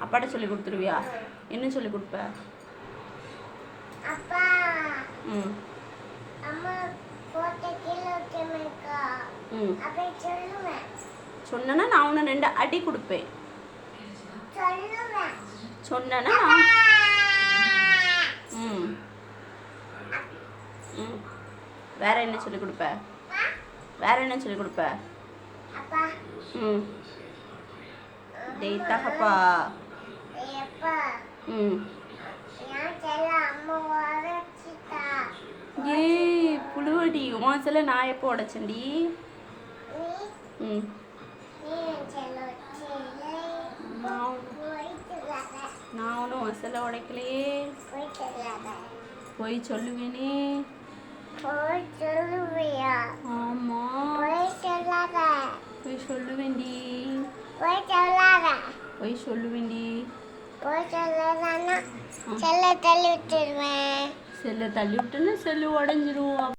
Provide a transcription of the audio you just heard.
அப்பாட்ட சொல்லி கொடுத்துருவியா? என்ன சொல்லி கொடுப்ப? ம். சொன்னேன்னா நான் உன்னை ரெண்டு அடி கொடுப்பேன். சொன்னேன்னா நான் ம். ம். வேற என்ன சொல்லி கொடுப்ப? வேற என்ன சொல்லி கொடுப்ப? ம். டேய் தகப்பா ம் ஏய் புழுவடி உன் சில நான் எப்போ உடைச்சேன்டி? நீ? ம். நான் ஒன்றும் உன் சில உடைக்கலையே. போய் சொல்லுவேனே. போய் சொல்லுவேன்டி போய் சொல்லாதான்னா செல்ல தள்ளி விட்டுருவேன் செல்லை தள்ளி விட்டுன்னு செல்லு உடஞ்சிரும்.